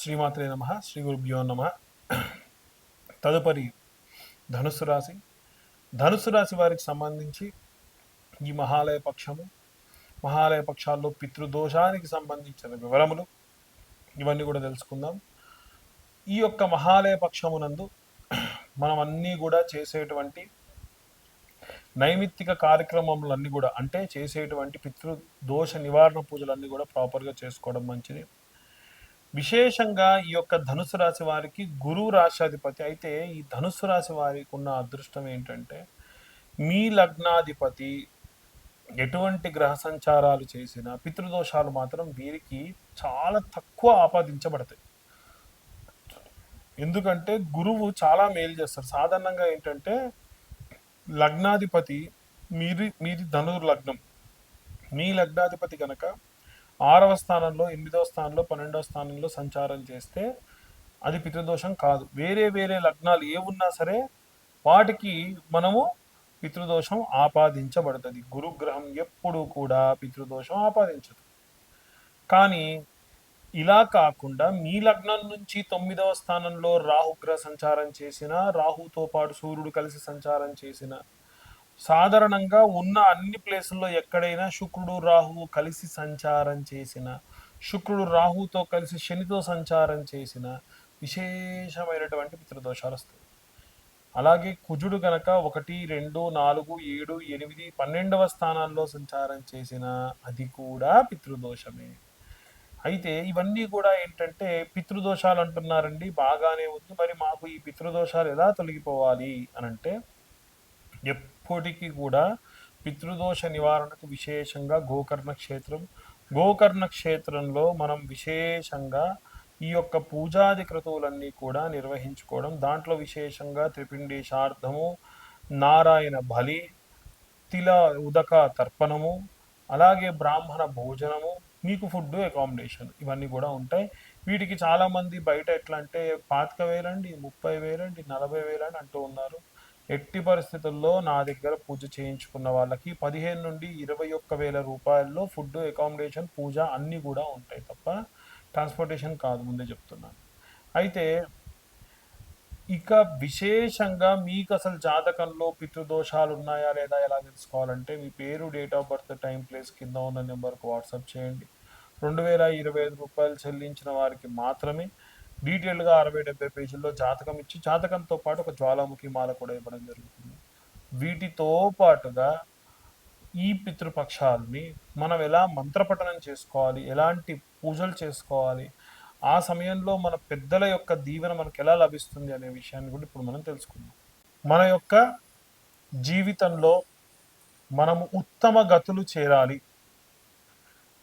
శ్రీమాత్రే నమ శ్రీ గురుభ్యో నమ. తదుపరి ధనుసు రాశి. ధనుసు రాశి వారికి సంబంధించి ఈ మహాలయ పక్షము మహాలయ పక్షాల్లో పితృదోషానికి సంబంధించిన వివరములు ఇవన్నీ కూడా తెలుసుకుందాం. ఈ యొక్క మహాలయ పక్షమునందు మనం అన్నీ కూడా చేసేటువంటి నైమిత్తిక కార్యక్రమములన్నీ కూడా అంటే చేసేటువంటి పితృదోష నివారణ పూజలన్నీ కూడా ప్రాపర్గా చేసుకోవడం మంచిది. విశేషంగా ఈ యొక్క ధనుసు రాశి వారికి గురువు రాశాధిపతి అయితే ఈ ధనుసు రాశి వారికి ఉన్న అదృష్టం ఏంటంటే మీ లగ్నాధిపతి ఎటువంటి గ్రహ సంచారాలు చేసినా పితృదోషాలు మాత్రం వీరికి చాలా తక్కువ ఆపాదించబడతాయి. ఎందుకంటే గురువు చాలా మేలు చేస్తారు. సాధారణంగా ఏంటంటే లగ్నాధిపతి మీది మీది ధనుర్ లగ్నం మీ లగ్నాధిపతి కనుక ఆరవ స్థానంలో ఎనిమిదవ స్థానంలో పన్నెండవ స్థానంలో సంచారం చేస్తే అది పితృదోషం కాదు. వేరే వేరే లగ్నాలు ఏ ఉన్నా సరే వాటికి మనము పితృదోషం ఆపాదించబడుతుంది. గురుగ్రహం ఎప్పుడూ కూడా పితృదోషం ఆపాదించదు. కానీ ఇలా కాకుండా మీ లగ్నం నుంచి తొమ్మిదవ స్థానంలో రాహుగ్రహ సంచారం చేసిన రాహుతో పాటు సూర్యుడు కలిసి సంచారం చేసిన సాధారణంగా ఉన్న అన్ని ప్లేసుల్లో ఎక్కడైనా శుక్రుడు రాహువు కలిసి సంచారం చేసిన శుక్రుడు రాహుతో కలిసి శనితో సంచారం చేసిన విశేషమైనటువంటి పితృదోషాలు వస్తాయి. అలాగే కుజుడు గనక ఒకటి రెండు నాలుగు ఏడు ఎనిమిది పన్నెండవ స్థానాల్లో సంచారం చేసిన అది కూడా పితృదోషమే. అయితే ఇవన్నీ కూడా ఏంటంటే పితృదోషాలు అంటున్నారండి. బాగానే ఉంది. మరి మాకు ఈ పితృదోషాలు ఎలా తొలగిపోవాలి అని అంటే ఎప్పటికీ కూడా పితృదోష నివారణకు విశేషంగా గోకర్ణ క్షేత్రం గోకర్ణ క్షేత్రంలో మనం విశేషంగా ఈ యొక్క పూజాది క్రతువులన్నీ కూడా నిర్వహించుకోవడం దాంట్లో విశేషంగా త్రిపిండేశార్థము నారాయణ బలి తిల ఉదక తర్పణము అలాగే బ్రాహ్మణ భోజనము మీకు ఫుడ్ అకామిడేషన్ ఇవన్నీ కూడా ఉంటాయి. వీటికి చాలామంది బయట ఎట్లా అంటే పాతిక వేలండి ముప్పై వేలండి నలభై వేలండి అంటూ ఉన్నారు. ఎట్టి పరిస్థితుల్లో నా దగ్గర పూజ చేయించుకున్న వాళ్ళకి పదిహేను నుండి ఇరవై ఒక్క వేల రూపాయల్లో ఫుడ్ అకామిడేషన్ పూజ అన్నీ కూడా ఉంటాయి తప్ప ట్రాన్స్పోర్టేషన్ కాదు ముందే చెప్తున్నాను. అయితే ఇక విశేషంగా మీకు అసలు జాతకంలో పితృదోషాలు ఉన్నాయా లేదా ఎలా తెలుసుకోవాలంటే మీ పేరు date of birth time place కింద ఉన్న నెంబర్కి వాట్సాప్ చేయండి. రెండు వేల ఇరవై ఐదు రూపాయలు చెల్లించిన వారికి మాత్రమే డీటెయిల్గా అరవై డెబ్బై పేజీల్లో జాతకం ఇచ్చి జాతకంతో పాటు ఒక జ్వాలాముఖి మాల కూడా ఇవ్వడం జరుగుతుంది. వీటితో పాటుగా ఈ పితృపక్షాలని మనం ఎలా మంత్రపఠనం చేసుకోవాలి ఎలాంటి పూజలు చేసుకోవాలి ఆ సమయంలో మన పెద్దల యొక్క దీవెన మనకు ఎలా లభిస్తుంది అనే విషయాన్ని కూడా ఇప్పుడు మనం తెలుసుకుందాం. మన యొక్క జీవితంలో మనము ఉత్తమ గతులు చేరాలి.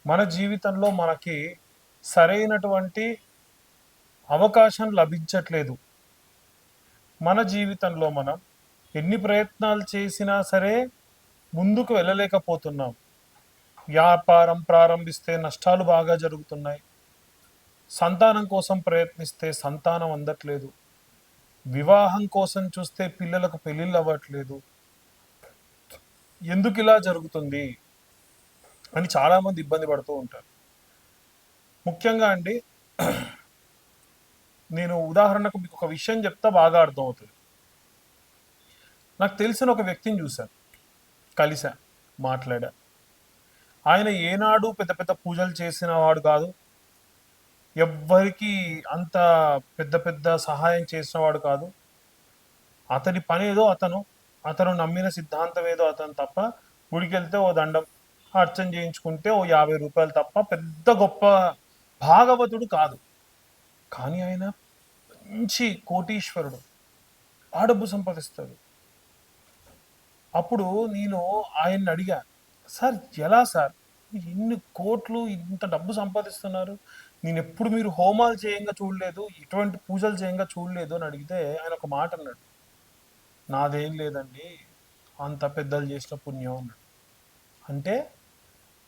మన జీవితంలో మనకి సరైనటువంటి అవకాశం లభించట్లేదు. మన జీవితంలో మనం ఎన్ని ప్రయత్నాలు చేసినా సరే ముందుకు వెళ్ళలేకపోతున్నాం. వ్యాపారం ప్రారంభిస్తే నష్టాలు బాగా జరుగుతున్నాయి. సంతానం కోసం ప్రయత్నిస్తే సంతానం అందట్లేదు. వివాహం కోసం చూస్తే పిల్లలకు పెళ్ళిళ్ళు అవ్వట్లేదు. ఎందుకు ఇలా జరుగుతుంది? అని చాలామంది ఇబ్బంది పడుతూ ఉంటారు. ముఖ్యంగా అండి నేను ఉదాహరణకు మీకు ఒక విషయం చెప్తా బాగా అర్థమవుతుంది. నాకు తెలిసిన ఒక వ్యక్తిని చూశాను. కలిసా మాట్లాడా. ఆయన ఏనాడు పెద్ద పెద్ద పూజలు చేసిన వాడు కాదు. ఎవ్వరికి అంత పెద్ద పెద్ద సహాయం చేసినవాడు కాదు. అతని పని ఏదో అతను అతను నమ్మిన సిద్ధాంతం ఏదో అతను తప్ప గుడికి వెళ్తే ఓ దండం అర్చన చేయించుకుంటే ఓ యాభై రూపాయలు తప్ప పెద్ద గొప్ప భాగవతుడు కాదు. కానీ ఆయన మంచి కోటీశ్వరుడు. ఆ డబ్బు సంపాదిస్తాడు. అప్పుడు నేను ఆయన్ని అడిగా సార్ ఎలా సార్? ఎన్ని ఇన్ని కోట్లు ఇంత డబ్బు సంపాదిస్తున్నారు? నేను ఎప్పుడు మీరు హోమాలు చేయంగా చూడలేదు ఎటువంటి పూజలు చేయంగా చూడలేదు అని అడిగితే ఆయన ఒక మాట అన్నాడు. నాదేం లేదండి అంత పెద్దలు చేసిన పుణ్యం అన్నాడు. అంటే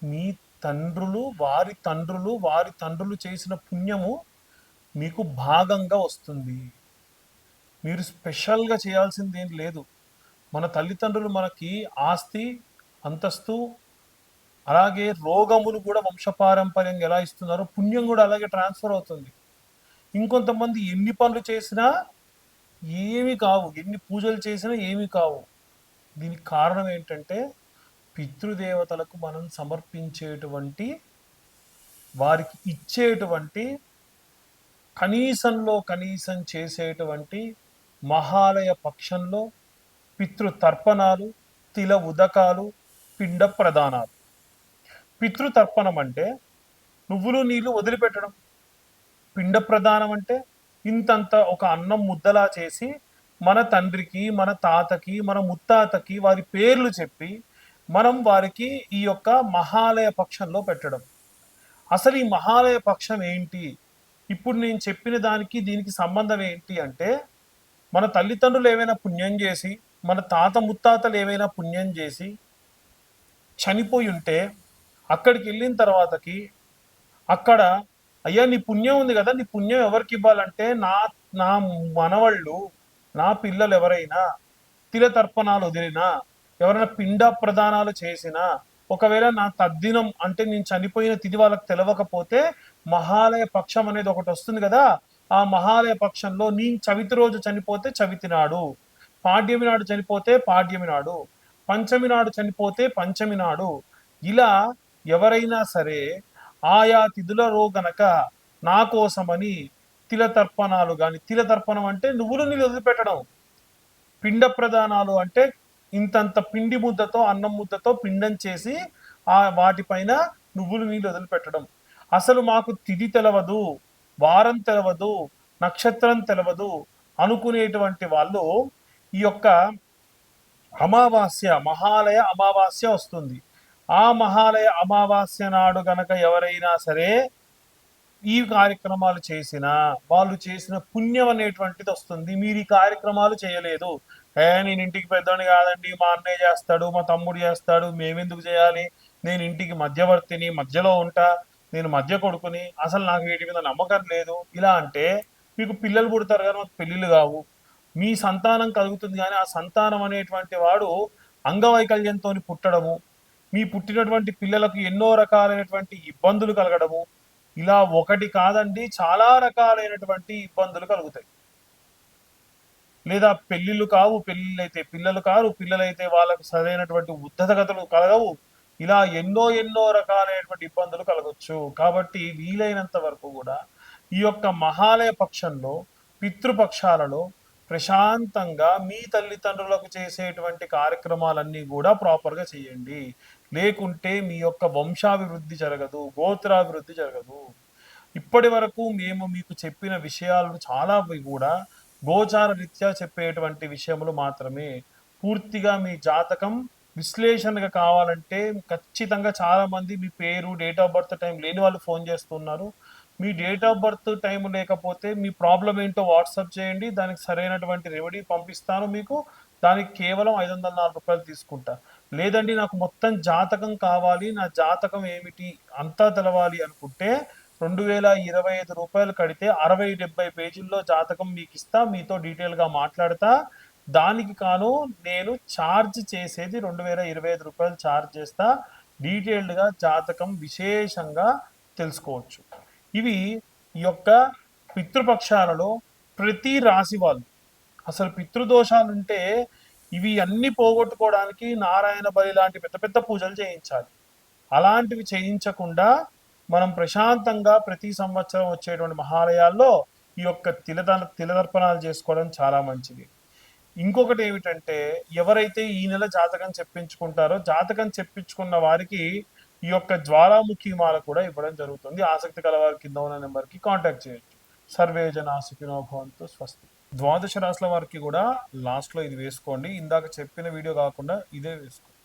మీ తండ్రులు వారి తండ్రులు వారి తండ్రులు చేసిన పుణ్యము మీకు భాగంగా వస్తుంది. మీరు స్పెషల్గా చేయాల్సింది ఏం లేదు. మన తల్లిదండ్రులు మనకి ఆస్తి అంతస్తు అలాగే రోగములు కూడా వంశపారంపర్యంగా ఎలా ఇస్తున్నారో పుణ్యం కూడా అలాగే ట్రాన్స్ఫర్ అవుతుంది. ఇంకొంతమంది ఎన్ని పనులు చేసినా ఏమి కావు. ఎన్ని పూజలు చేసినా ఏమి కావు. దీనికి కారణం ఏంటంటే పితృదేవతలకు మనం సమర్పించేటువంటి వారికి ఇచ్చేటువంటి కనీసంలో కనీసం చేసేటువంటి మహాలయ పక్షంలో పితృతర్పణాలు తిల ఉదకాలు పిండ ప్రదానాలు. పితృతర్పణం అంటే నువ్వులు నీళ్ళు వదిలిపెట్టడం. పిండ ప్రదానం అంటే ఇంతంత ఒక అన్నం ముద్దలా చేసి మన తండ్రికి మన తాతకి మన ముత్తాతకి వారి పేర్లు చెప్పి మనం వారికి ఈ యొక్క మహాలయ పక్షంలో పెట్టడం. అసలు ఈ మహాలయ పక్షం ఏంటి? ఇప్పుడు నేను చెప్పిన దానికి దీనికి సంబంధం ఏంటి అంటే మన తల్లిదండ్రులు ఏమైనా పుణ్యం చేసి మన తాత ముత్తాతలు ఏమైనా పుణ్యం చేసి చనిపోయి ఉంటే అక్కడికి వెళ్ళిన తర్వాతకి అక్కడ అయ్యా నీ పుణ్యం ఉంది కదా నీ పుణ్యం ఎవరికి ఇవ్వాలంటే నా నా మనవళ్ళు నా పిల్లలు ఎవరైనా తిల తర్పణాలు వదిలినా ఎవరైనా పిండ ప్రదానాలు చేసినా ఒకవేళ నా తద్దినం అంటే నేను చనిపోయిన తిది వాళ్ళకి తెలవకపోతే మహాలయ పక్షం అనేది ఒకటి వస్తుంది కదా ఆ మహాలయ పక్షంలో నీ చవితి రోజు చనిపోతే చవితి నాడు పాడ్యమి నాడు చనిపోతే పాడ్యమి నాడు పంచమి నాడు చనిపోతే పంచమి నాడు ఇలా ఎవరైనా సరే ఆయా తిథులలో గనక నా కోసమని తిల తర్పణాలు కానీ తిల తర్పణం అంటే నువ్వులు నీళ్ళు వదిలిపెట్టడం పిండ ప్రదానాలు అంటే ఇంతంత పిండి ముద్దతో అన్నం ముద్దతో పిండం చేసి ఆ వాటిపైన నువ్వులు నీళ్ళు వదిలిపెట్టడం. అసలు మాకు తిది తెలవదు వారం తెలవదు నక్షత్రం తెలవదు అనుకునేటువంటి వాళ్ళు ఈ యొక్క అమావాస్య మహాలయ అమావాస్య వస్తుంది. ఆ మహాలయ అమావాస్య నాడు గనక ఎవరైనా సరే ఈ కార్యక్రమాలు చేసిన వాళ్ళు చేసిన పుణ్యం అనేటువంటిది వస్తుంది. మీరు ఈ కార్యక్రమాలు చేయలేదు. ఏ నేను ఇంటికి పెద్దోని కాదండి మా అన్నయ్య చేస్తాడు మా తమ్ముడు చేస్తాడు మేమెందుకు చేయాలి? నేను ఇంటికి మధ్యవర్తిని మధ్యలో ఉంటా నేను మధ్య కొడుకుని అసలు నాకు వీటి మీద నమ్మకం లేదు. ఇలా అంటే మీకు పిల్లలు పుడతారు కానీ మాకు పెళ్ళిళ్ళు కావు. మీ సంతానం కలుగుతుంది కానీ ఆ సంతానం అనేటువంటి వాడు అంగవైకల్యంతో పుట్టడము మీ పుట్టినటువంటి పిల్లలకు ఎన్నో రకాలైనటువంటి ఇబ్బందులు కలగడము ఇలా ఒకటి కాదండి చాలా రకాలైనటువంటి ఇబ్బందులు కలుగుతాయి. లేదా పెళ్ళిళ్ళు కావు పెళ్ళిళ్ళు అయితే పిల్లలు కారు పిల్లలైతే వాళ్ళకు సరైనటువంటి ఉద్ధతగతులు కలగవు. ఇలా ఎన్నో ఎన్నో రకాలైనటువంటి ఇబ్బందులు కలగవచ్చు కాబట్టి వీలైనంత వరకు కూడా ఈ యొక్క మహాలయ పక్షంలో పితృపక్షాలలో ప్రశాంతంగా మీ తల్లిదండ్రులకు చేసేటువంటి కార్యక్రమాలన్నీ కూడా ప్రాపర్గా చేయండి. లేకుంటే మీ యొక్క వంశాభివృద్ధి జరగదు గోత్రాభివృద్ధి జరగదు. ఇప్పటి వరకు మేము మీకు చెప్పిన విషయాలు చాలా కూడా గోచార రీత్యా చెప్పేటువంటి విషయములు మాత్రమే. పూర్తిగా మీ జాతకం విశ్లేషణగా కావాలంటే ఖచ్చితంగా చాలా మంది మీ పేరు డేట్ ఆఫ్ బర్త్ టైం లేని వాళ్ళు ఫోన్ చేస్తున్నారు. మీ డేట్ ఆఫ్ బర్త్ టైం లేకపోతే మీ ప్రాబ్లం ఏంటో వాట్సాప్ చేయండి. దానికి సరైనటువంటి రెమెడీ పంపిస్తాను మీకు. దానికి కేవలం ఐదు వందల నాలుగు రూపాయలు తీసుకుంటా. లేదండి నాకు మొత్తం జాతకం కావాలి. నా జాతకం ఏమిటి అంతా తెలవాలి అనుకుంటే రెండు వేల ఇరవై ఐదు రూపాయలు కడితే అరవై డెబ్బై పేజీల్లో జాతకం మీకు ఇస్తా. మీతో డీటెయిల్గా మాట్లాడతా. దానికి కాను నేను ఛార్జ్ చేసేది రెండు వేల ఇరవై ఐదు రూపాయలు ఛార్జ్ చేస్తా. డీటెయిల్డ్గా జాతకం విశేషంగా తెలుసుకోవచ్చు. ఇవి ఈ యొక్క పితృపక్షాలలో ప్రతి రాశి వాళ్ళు అసలు పితృదోషాలు ఉంటే ఇవి అన్ని పోగొట్టుకోవడానికి నారాయణ బలి లాంటి పెద్ద పెద్ద పూజలు చేయించాలి. అలాంటివి చేయించకుండా మనం ప్రశాంతంగా ప్రతి సంవత్సరం వచ్చేటువంటి మహాలయాల్లో ఈ యొక్క తిలద తిలదర్పణాలు చేసుకోవడం చాలా మంచిది. ఇంకొకటి ఏమిటంటే ఎవరైతే ఈ నెల జాతకం చెప్పించుకుంటారో జాతకం చెప్పించుకున్న వారికి ఈ యొక్క జ్వాలాముఖి మాల కూడా ఇవ్వడం జరుగుతుంది. ఆసక్తి కల వారి కింద ఉన్న నెంబర్కి కాంటాక్ట్ చేయొచ్చు. సర్వే జన సుఖినో స్వస్తి. ద్వాదశ రాశుల వారికి కూడా లాస్ట్లో ఇది వేసుకోండి. ఇందాక చెప్పిన వీడియో కాకుండా ఇదే వేసుకోండి.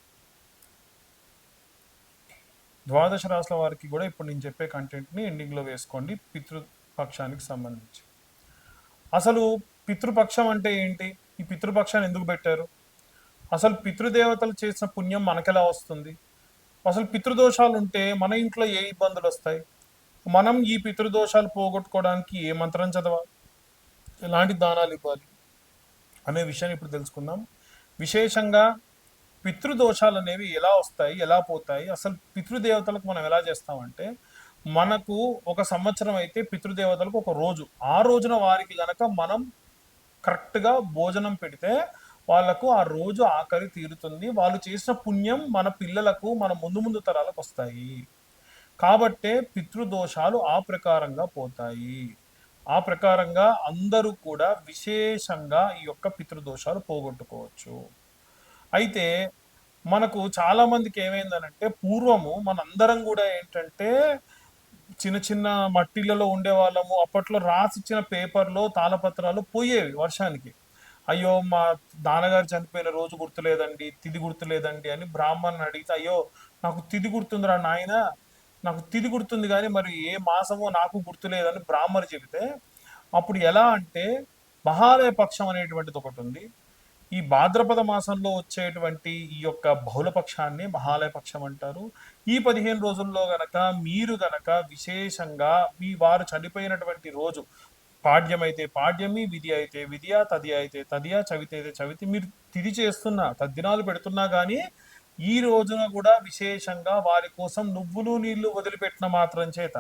ద్వాదశ రాశుల వారికి కూడా ఇప్పుడు నేను చెప్పే కంటెంట్ని ఎండింగ్లో వేసుకోండి. పితృపక్షానికి సంబంధించి. అసలు పితృపక్షం అంటే ఏంటి? ఈ పితృపక్షాన్ని ఎందుకు పెట్టారు? అసలు పితృదేవతలు చేసిన పుణ్యం మనకెలా వస్తుంది? అసలు పితృదోషాలు ఉంటే మన ఇంట్లో ఏ ఇబ్బందులు వస్తాయి? మనం ఈ పితృదోషాలు పోగొట్టుకోవడానికి ఏ మంత్రం చదవాలి? ఎలాంటి దానాలు ఇవ్వాలి? అనే విషయాన్ని ఇప్పుడు తెలుసుకుందాం. విశేషంగా పితృదోషాలు అనేవి ఎలా వస్తాయి? ఎలా పోతాయి? అసలు పితృదేవతలకు మనం ఎలా చేస్తామంటే మనకు ఒక సంవత్సరం అయితే పితృదేవతలకు ఒక రోజు. ఆ రోజున వారికి గనక మనం కరెక్ట్గా భోజనం పెడితే వాళ్ళకు ఆ రోజు ఆకలి తీరుతుంది. వాళ్ళు చేసిన పుణ్యం మన పిల్లలకు మన ముందు ముందు తరాలకు వస్తాయి. కాబట్టే పితృదోషాలు ఆ ప్రకారంగా పోతాయి. ఆ ప్రకారంగా అందరూ కూడా విశేషంగా ఈ యొక్క పితృదోషాలు పోగొట్టుకోవచ్చు. అయితే మనకు చాలా మందికి ఏమైందనంటే పూర్వము మనందరం కూడా ఏంటంటే చిన్న చిన్న మట్టిలలో ఉండే వాళ్ళము అప్పట్లో రాసిచ్చిన పేపర్లో తాళపత్రాలు పోయేవి వర్షానికి. అయ్యో మా నాన్నగారు చనిపోయిన రోజు గుర్తులేదండి తిది గుర్తులేదండి అని బ్రాహ్మణ్ అడిగితే అయ్యో నాకు తిది గుర్తుందిరా నాయన నాకు తిది గుర్తుంది కానీ మరి ఏ మాసమో నాకు గుర్తులేదని బ్రాహ్మణ్ చెబితే అప్పుడు ఎలా అంటే మహాలయ పక్షం అనేటువంటిది ఒకటి ఉంది. ఈ భాద్రపద మాసంలో వచ్చేటువంటి ఈ యొక్క బహుళపక్షాన్ని మహాలయ పక్షం అంటారు. ఈ పదిహేను రోజుల్లో గనక మీరు గనక విశేషంగా మీ వారు చనిపోయినటువంటి రోజు పాడ్యమైతే పాడ్యమి విధి అయితే విధియా తది అయితే తదియా చవితి అయితే చవితి మీరు తిది చేస్తున్నా తద్దినాలు పెడుతున్నా కానీ ఈ రోజున కూడా విశేషంగా వారి కోసం నువ్వులు నీళ్ళు వదిలిపెట్టిన మాత్రం చేత.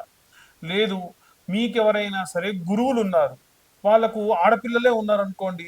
లేదు మీకెవరైనా సరే గురువులు ఉన్నారు వాళ్ళకు ఆడపిల్లలే ఉన్నారనుకోండి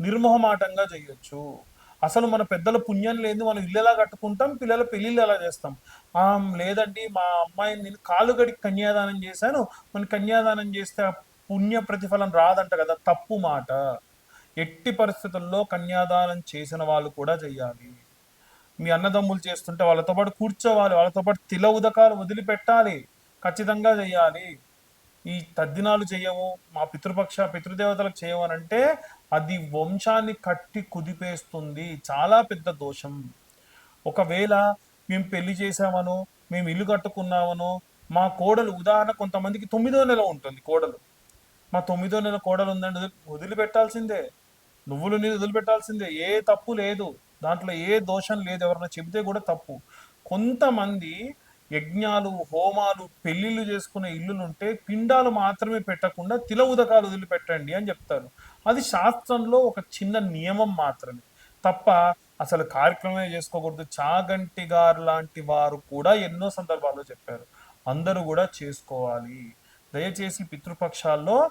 నిర్మోహమాటంగా చేయొచ్చు. అసలు మన పెద్దల పుణ్యం లేదు మనం ఇల్లు ఎలా కట్టుకుంటాం? పిల్లల పెళ్ళిళ్ళు ఎలా చేస్తాం? ఆ లేదండి మా అమ్మాయిని నేను కాలు గడికి కన్యాదానం చేశాను. మన కన్యాదానం చేస్తే ఆ పుణ్య ప్రతిఫలం రాదంట కదా తప్పు మాట. ఎట్టి పరిస్థితుల్లో కన్యాదానం చేసిన వాళ్ళు కూడా చెయ్యాలి. మీ అన్నదమ్ములు చేస్తుంటే వాళ్ళతో పాటు కూర్చోవాలి వాళ్ళతో పాటు తిల ఉదకాలు వదిలిపెట్టాలి. ఖచ్చితంగా చెయ్యాలి. ఈ తద్దినాలు చేయము మా పితృపక్ష పితృదేవతలకు చేయమనంటే అది వంశాన్ని కట్టి కుదిపేస్తుంది. చాలా పెద్ద దోషం. ఒకవేళ మేము పెళ్ళి చేసామనో మేము ఇల్లు కట్టుకున్నామనో మా కోడలు ఉదాహరణ కొంతమందికి తొమ్మిదో నెల ఉంటుంది కోడలు. మా తొమ్మిదో నెల కోడలు ఉందండి వదిలిపెట్టాల్సిందే. నువ్వులు నీళ్ళు వదిలిపెట్టాల్సిందే. ఏ తప్పు లేదు. దాంట్లో ఏ దోషం లేదు. ఎవరైనా చెబితే కూడా తప్పు. కొంతమంది యజ్ఞాలు హోమాలు పెళ్ళిళ్ళు చేసుకునే ఇల్లులుంటే పిండాలు మాత్రమే పెట్టకుండా తిల ఉదకాలు వదిలిపెట్టండి అని చెప్తారు. అది శాస్త్రంలో ఒక చిన్న నియమం మాత్రమే. తప్ప అసలు కార్యక్రమమే చేసుకోకూడదు. చాగంటి గారు లాంటి వారు కూడా ఎన్నో సందర్భాల్లో చెప్పారు. అందరూ కూడా చేసుకోవాలి. దయచేసి పితృపక్షాల్లో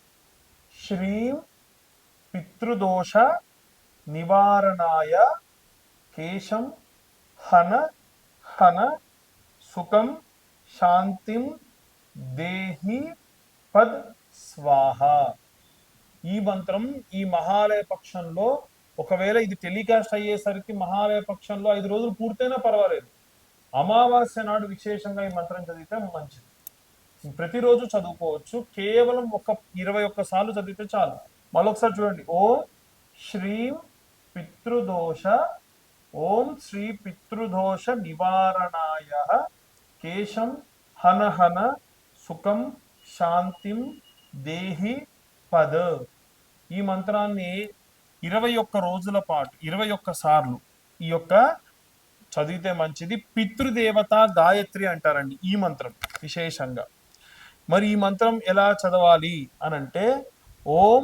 శ్రీం పితృదోష నివారణాయ కేశం హన హన సుఖం శాంతిం దేహి పద్ స్వాహ ఈ మంత్రం ఈ మహాలయ పక్షంలో ఒకవేళ ఇది టెలికాస్ట్ అయ్యేసరికి మహాలయ పక్షంలో ఐదు రోజులు పూర్తయినా పర్వాలేదు. అమావాస్య నాడు విశేషంగా ఈ మంత్రం చదివితే మంచిది. ప్రతిరోజు చదువుకోవచ్చు. కేవలం ఒక ఇరవై ఒక్క సార్లు చదివితే చాలు. మళ్ళొకసారి చూడండి. ఓం శ్రీం పితృదోష ఓం శ్రీ పితృదోష నివారణాయ. కేశం హనహన సుఖం శాంతిం దేహి పద. ఈ మంత్రాన్ని ఇరవై ఒక్క రోజుల పాటు ఇరవై ఒక్క సార్లు ఈ యొక్క చదివితే మంచిది. పితృదేవత గాయత్రి అంటారండి ఈ మంత్రం విశేషంగా. మరి ఈ మంత్రం ఎలా చదవాలి అని అంటే ఓం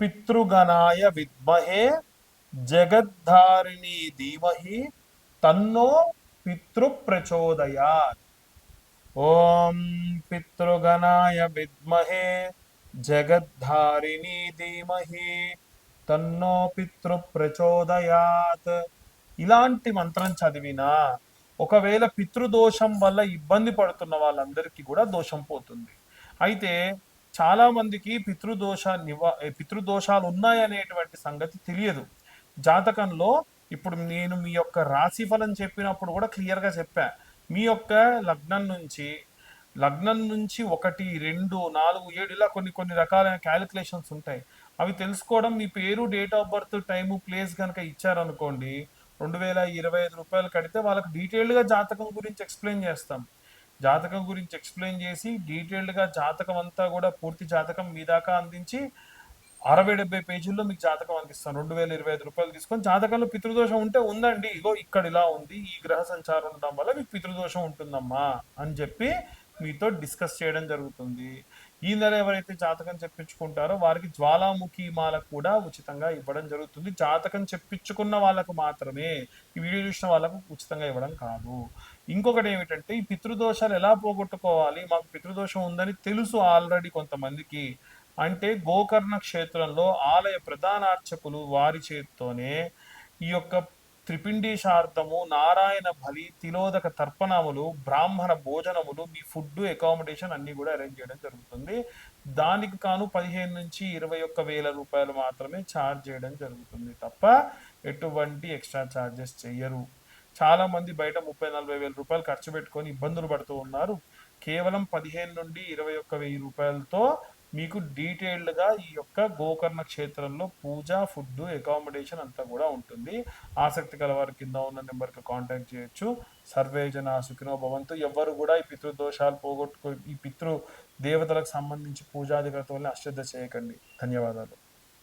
పితృగణాయ విద్మహే జగద్ధారిణి ధీమహి తన్నో పితృప్రచోదయాత్. ఓం పితృగణాయ విద్మహే జగద్ధారిణి ధీమహి తన్నో పితృ ప్రచోదయాత్ ఇలాంటి మంత్రం చదివినా ఒకవేళ పితృదోషం వల్ల ఇబ్బంది పడుతున్న వాళ్ళందరికీ కూడా దోషం పోతుంది. అయితే చాలా మందికి పితృదోష నివా పితృదోషాలు ఉన్నాయనేటువంటి సంగతి తెలియదు. జాతకంలో ఇప్పుడు నేను మీ యొక్క రాశి ఫలం చెప్పినప్పుడు కూడా క్లియర్గా చెప్పా. మీ యొక్క లగ్నం నుంచి లగ్నం నుంచి ఒకటి రెండు నాలుగు ఏడు ఇలా కొన్ని కొన్ని రకాలైన క్యాలిక్యులేషన్స్ ఉంటాయి. అవి తెలుసుకోవడం మీ పేరు date of birth time place కనుక ఇచ్చారనుకోండి రెండు వేల ఇరవై ఐదు రూపాయలు కడితే వాళ్ళకి డీటెయిల్డ్గా జాతకం గురించి ఎక్స్ప్లెయిన్ చేస్తాం. జాతకం గురించి ఎక్స్ప్లెయిన్ చేసి డీటెయిల్డ్గా జాతకం అంతా కూడా పూర్తి జాతకం మీ దాకా అందించి అరవై డెబ్బై పేజీల్లో మీకు జాతకం అందిస్తాను రెండు వేల ఇరవై ఐదు రూపాయలు తీసుకొని జాతకంలో పితృదోషం ఉంటే ఉందండి. ఇగో ఇక్కడ ఇలా ఉంది ఈ గ్రహ సంచారం ఉండడం వల్ల మీకు పితృదోషం ఉంటుందమ్మా అని చెప్పి మీతో డిస్కస్ చేయడం జరుగుతుంది. ఈ నెల ఎవరైతే జాతకం చెప్పించుకుంటారో వారికి జ్వాలాముఖి మాల కూడా ఉచితంగా ఇవ్వడం జరుగుతుంది. జాతకం చెప్పించుకున్న వాళ్ళకు మాత్రమే ఈ వీడియో చూసిన వాళ్ళకు ఉచితంగా ఇవ్వడం కాదు. ఇంకొకటి ఏమిటంటే ఈ పితృదోషాలు ఎలా పోగొట్టుకోవాలి? మాకు పితృదోషం ఉందని తెలుసు ఆల్రెడీ కొంతమందికి. అంటే గోకర్ణ క్షేత్రంలో ఆలయ ప్రధాన అర్చకులు వారి చేత్తోనే ఈ యొక్క త్రిపిండీశార్థము నారాయణ బలి తిలోదక తర్పణములు బ్రాహ్మణ భోజనములు మీ ఫుడ్ అకామిడేషన్ అన్ని కూడా అరేంజ్ చేయడం జరుగుతుంది. దానికి కాను పదిహేను నుంచి ఇరవై ఒక్క వేల రూపాయలు మాత్రమే ఛార్జ్ చేయడం జరుగుతుంది తప్ప ఎటువంటి ఎక్స్ట్రా ఛార్జెస్ చెయ్యరు. చాలా మంది బయట ముప్పై నలభై వేల రూపాయలు ఖర్చు పెట్టుకొని ఇబ్బందులు పడుతూ ఉన్నారు. కేవలం పదిహేను నుండి ఇరవై ఒక్క వెయ్యి రూపాయలతో మీకు డీటెయిల్డ్గా ఈ యొక్క గోకర్ణ క్షేత్రంలో పూజ ఫుడ్ అకామిడేషన్ అంతా కూడా ఉంటుంది. ఆసక్తి గల వారి కింద ఉన్న నెంబర్కి కాంటాక్ట్ చేయొచ్చు. సర్వే జన సుఖినో భవంతు. ఎవ్వరు కూడా ఈ పితృదోషాలు పోగొట్టుకో ఈ పితృ దేవతలకు సంబంధించి పూజాది అశ్రద్ధ చేయకండి. ధన్యవాదాలు.